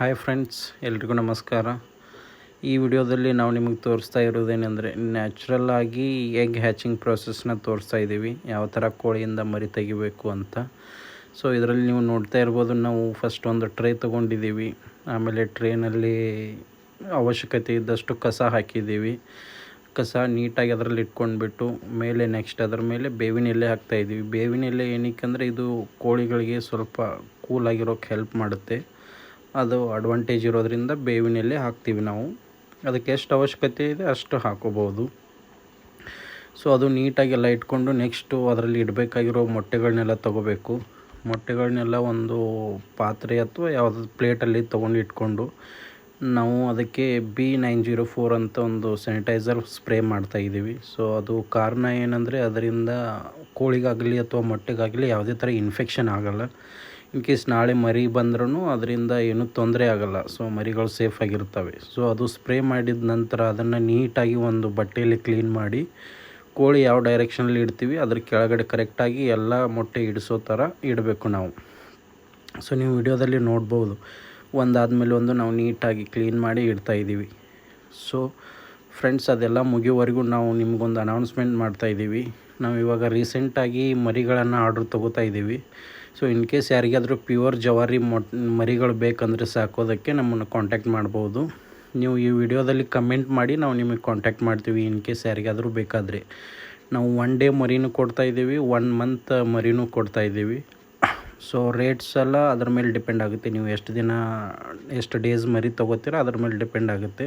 Hi friends, ಎಲ್ರಿಗೂ ನಮಸ್ಕಾರ. ಈ ವಿಡಿಯೋದಲ್ಲಿ ನಾವು ನಿಮಗೆ ತೋರಿಸ್ತಾ ಇರೋದೇನೆಂದರೆ, ನ್ಯಾಚುರಲ್ ಆಗಿ ಎಗ್ ಹ್ಯಾಚಿಂಗ್ ಪ್ರೊಸೆಸ್ನ ತೋರಿಸ್ತಾ ಇದ್ದೀವಿ. ಯಾವ ಥರ ಕೋಳಿಯಿಂದ ಮರಿ ತೆಗಿಬೇಕು ಅಂತ. ಸೊ ಇದರಲ್ಲಿ ನೀವು ನೋಡ್ತಾ ಇರ್ಬೋದು, ನಾವು ಫಸ್ಟ್ ಒಂದು ಟ್ರೇ ತೊಗೊಂಡಿದ್ದೀವಿ. ಆಮೇಲೆ ಟ್ರೇನಲ್ಲಿ ಅವಶ್ಯಕತೆ ಇದ್ದಷ್ಟು ಕಸ ಹಾಕಿದ್ದೀವಿ. ಕಸ ನೀಟಾಗಿ ಅದರಲ್ಲಿ ಇಟ್ಕೊಂಡ್ಬಿಟ್ಟು, ಮೇಲೆ ನೆಕ್ಸ್ಟ್ ಅದರ ಮೇಲೆ ಬೇವಿನ ಎಲೆ ಹಾಕ್ತಾಯಿದ್ದೀವಿ ಬೇವಿನ ಎಲೆ ಏನಕ್ಕೆ ಅಂದರೆ, ಇದು ಕೋಳಿಗಳಿಗೆ ಸ್ವಲ್ಪ ಕೂಲಾಗಿರೋಕ್ಕೆ ಹೆಲ್ಪ್ ಮಾಡುತ್ತೆ. ಅದು ಅಡ್ವಾಂಟೇಜ್ ಇರೋದರಿಂದ ಬೇವಿನ ಎಲೆ ಹಾಕ್ತೀವಿ ನಾವು. ಅದಕ್ಕೆ ಎಷ್ಟು ಅವಶ್ಯಕತೆ ಇದೆ ಅಷ್ಟು ಹಾಕೋಬೋದು. ಸೊ ಅದು ನೀಟಾಗೆಲ್ಲ ಇಟ್ಕೊಂಡು ನೆಕ್ಸ್ಟು ಅದರಲ್ಲಿ ಇಡಬೇಕಾಗಿರೋ ಮೊಟ್ಟೆಗಳನ್ನೆಲ್ಲ ತೊಗೋಬೇಕು. ಮೊಟ್ಟೆಗಳನ್ನೆಲ್ಲ ಒಂದು ಪಾತ್ರೆ ಅಥವಾ ಯಾವುದಾದ್ರು ಪ್ಲೇಟಲ್ಲಿ ತೊಗೊಂಡು ಇಟ್ಕೊಂಡು ನಾವು ಅದಕ್ಕೆ ಬಿ ನೈನ್ ಜೀರೋ ಫೋರ್ ಅಂತ ಒಂದು ಸ್ಯಾನಿಟೈಸರ್ ಸ್ಪ್ರೇ ಮಾಡ್ತಾಯಿದ್ದೀವಿ ಸೊ ಅದು ಕಾರಣ ಏನಂದರೆ ಅದರಿಂದ ಕೋಳಿಗಾಗಲಿ ಅಥವಾ ಮೊಟ್ಟೆಗಾಗಲಿ ಯಾವುದೇ ಥರ ಇನ್ಫೆಕ್ಷನ್ ಆಗೋಲ್ಲ. ಇನ್ ಕೇಸ್ ನಾಳೆ ಮರಿ ಬಂದ್ರೂ ಅದರಿಂದ ಏನೂ ತೊಂದರೆ ಆಗೋಲ್ಲ. ಸೊ ಮರಿಗಳು ಸೇಫಾಗಿರ್ತವೆ ಸೊ ಅದು ಸ್ಪ್ರೇ ಮಾಡಿದ ನಂತರ ಅದನ್ನು ನೀಟಾಗಿ ಒಂದು ಬಟ್ಟೆಯಲ್ಲಿ ಕ್ಲೀನ್ ಮಾಡಿ ಕೋಳಿ ಯಾವ ಡೈರೆಕ್ಷನಲ್ಲಿ ಇಡ್ತೀವಿ ಅದ್ರ ಕೆಳಗಡೆ ಕರೆಕ್ಟಾಗಿ ಎಲ್ಲ ಮೊಟ್ಟೆ ಇಡಿಸೋ ಥರ ಇಡಬೇಕು ನಾವು. ಸೊ ನೀವು ವಿಡಿಯೋದಲ್ಲಿ ನೋಡ್ಬೋದು. ಒಂದಾದಮೇಲೆ ಒಂದು ನಾವು ನೀಟಾಗಿ ಕ್ಲೀನ್ ಮಾಡಿ ಇಡ್ತಾಯಿದ್ದೀವಿ ಸೊ ಫ್ರೆಂಡ್ಸ್ ಅದೆಲ್ಲ ಮುಗಿಯೋವರೆಗೂ ನಾವು ನಿಮಗೊಂದು ಅನೌನ್ಸ್ಮೆಂಟ್ ಮಾಡ್ತಾಯಿದ್ದೀವಿ ನಾವು ಇವಾಗ ರೀಸೆಂಟಾಗಿ ಮರಿಗಳನ್ನು ಆರ್ಡ್ರ್ ತೊಗೋತಾ ಇದ್ದೀವಿ. ಸೊ ಇನ್ ಕೇಸ್ ಯಾರಿಗಾದರೂ ಪ್ಯೂರ್ ಜವಾರಿ ಮೊಟ್, ಮರಿಗಳು ಬೇಕಂದರೆ ಸಾಕೋದಕ್ಕೆ ನಮ್ಮನ್ನು ಕಾಂಟ್ಯಾಕ್ಟ್ ಮಾಡ್ಬೋದು. ನೀವು ಈ ವಿಡಿಯೋದಲ್ಲಿ ಕಮೆಂಟ್ ಮಾಡಿ, ನಾವು ನಿಮಗೆ ಕಾಂಟ್ಯಾಕ್ಟ್ ಮಾಡ್ತೀವಿ ಇನ್ ಕೇಸ್ ಯಾರಿಗಾದರೂ ಬೇಕಾದರೆ. ನಾವು ಒನ್ ಡೇ ಮರಿನೂ ಕೊಡ್ತಾಯಿದ್ದೀವಿ ಒನ್ ಮಂತ್ ಮರಿನೂ ಕೊಡ್ತಾಯಿದ್ದೀವಿ ಸೊ ರೇಟ್ಸ್ ಎಲ್ಲ ಅದ್ರ ಮೇಲೆ ಡಿಪೆಂಡ್ ಆಗುತ್ತೆ. ನೀವು ಎಷ್ಟು ದಿನ, ಎಷ್ಟು ಡೇಸ್ ಮರಿ ತೊಗೋತೀರ ಅದ್ರ ಮೇಲೆ ಡಿಪೆಂಡ್ ಆಗುತ್ತೆ.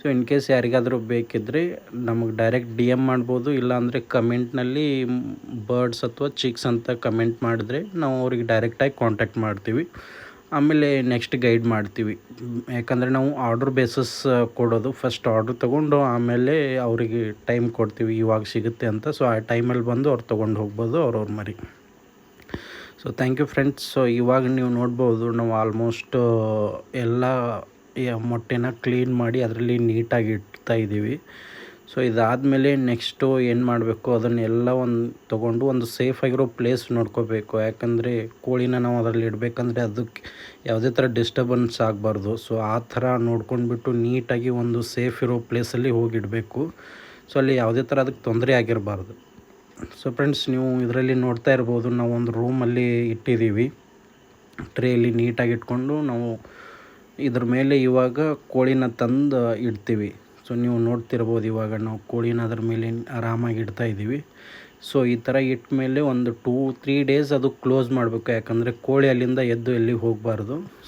ಸೊ ಇನ್ ಕೇಸ್ ಯಾರಿಗಾದರೂ ಬೇಕಿದ್ರೆ ನಮಗೆ ಡೈರೆಕ್ಟ್ ಡಿ ಎಂ ಮಾಡ್ಬೋದು. ಇಲ್ಲಾಂದರೆ ಕಮೆಂಟ್ನಲ್ಲಿ ಬರ್ಡ್ಸ್ ಅಥವಾ ಚಿಕ್ಸ್ ಅಂತ ಕಮೆಂಟ್ ಮಾಡಿದ್ರೆ ನಾವು ಅವ್ರಿಗೆ ಡೈರೆಕ್ಟಾಗಿ ಕಾಂಟ್ಯಾಕ್ಟ್ ಮಾಡ್ತೀವಿ. ಆಮೇಲೆ ನೆಕ್ಸ್ಟ್ ಗೈಡ್ ಮಾಡ್ತೀವಿ. ಯಾಕಂದರೆ ನಾವು ಆರ್ಡ್ರ್ ಬೇಸಸ್ ಕೊಡೋದು. ಫಸ್ಟ್ ಆರ್ಡ್ರ್ ತೊಗೊಂಡು ಆಮೇಲೆ ಅವರಿಗೆ ಟೈಮ್ ಕೊಡ್ತೀವಿ. ಇವಾಗ ಸಿಗುತ್ತೆ ಅಂತ. ಸೊ ಆ ಟೈಮಲ್ಲಿ ಬಂದು ಅವ್ರು ತೊಗೊಂಡು ಹೋಗ್ಬೋದು ಅವ್ರವ್ರ ಮರಿ. So thank you friends so ಇವಾಗ ನೀವು ನೋಡ್ಬೋದು ನಾವು ಆಲ್ಮೋಸ್ಟ್ ಎಲ್ಲ ಮೊಟ್ಟೆನ ಕ್ಲೀನ್ ಮಾಡಿ ಅದರಲ್ಲಿ ನೀಟಾಗಿ ಇಡ್ತಾ ಇದ್ದೀವಿ. ಸೊ ಇದಾದಮೇಲೆ ನೆಕ್ಸ್ಟು ಏನು ಮಾಡಬೇಕು? ಅದನ್ನೆಲ್ಲ ಒಂದು ತೊಗೊಂಡು ಒಂದು ಸೇಫ್ ಆಗಿರೋ ಪ್ಲೇಸ್ ನೋಡ್ಕೋಬೇಕು. ಯಾಕಂದರೆ ಕೋಳಿನ ನಾವು ಅದರಲ್ಲಿ ಇಡಬೇಕಂದ್ರೆ ಅದಕ್ಕೆ ಯಾವುದೇ ಥರ ಡಿಸ್ಟರ್ಬೆನ್ಸ್ ಆಗಬಾರ್ದು. ಸೊ ಆ ಥರ ನೋಡ್ಕೊಂಡ್ಬಿಟ್ಟು ನೀಟಾಗಿ ಒಂದು ಸೇಫ್ ಇರೋ ಪ್ಲೇಸಲ್ಲಿ ಹೋಗಿಡಬೇಕು ಸೊ ಅಲ್ಲಿ ಯಾವುದೇ ಥರ ಅದಕ್ಕೆ ತೊಂದರೆ ಆಗಿರಬಾರ್ದು. ಸೊ ಫ್ರೆಂಡ್ಸ್, ನೀವು ಇದರಲ್ಲಿ ನೋಡ್ತಾ ಇರ್ಬೋದು ನಾವು ಒಂದು ರೂಮಲ್ಲಿ ಇಟ್ಟಿದ್ದೀವಿ. ಟ್ರೇಯಲ್ಲಿ ನೀಟಾಗಿ ಇಟ್ಕೊಂಡು ನಾವು ಇದ್ರ ಮೇಲೆ ಇವಾಗ ಕೋಳಿನ ತಂದು ಇಡ್ತೀವಿ. ಸೊ ನೀವು ನೋಡ್ತಿರ್ಬೋದು ಇವಾಗ ನಾವು ಕೋಳಿನ ಅದ್ರ ಮೇಲೆ ಆರಾಮಾಗಿ ಇಡ್ತಾ ಇದ್ದೀವಿ. ಸೊ ಈ ಥರ ಇಟ್ಟ ಮೇಲೆ ಒಂದು ಟೂ ತ್ರೀ ಡೇಸ್ ಅದು ಕ್ಲೋಸ್ ಮಾಡಬೇಕು. ಯಾಕಂದರೆ ಕೋಳಿ ಅಲ್ಲಿಂದ ಎದ್ದು ಎಲ್ಲಿಗೆ ಹೋಗಬಾರ್ದು.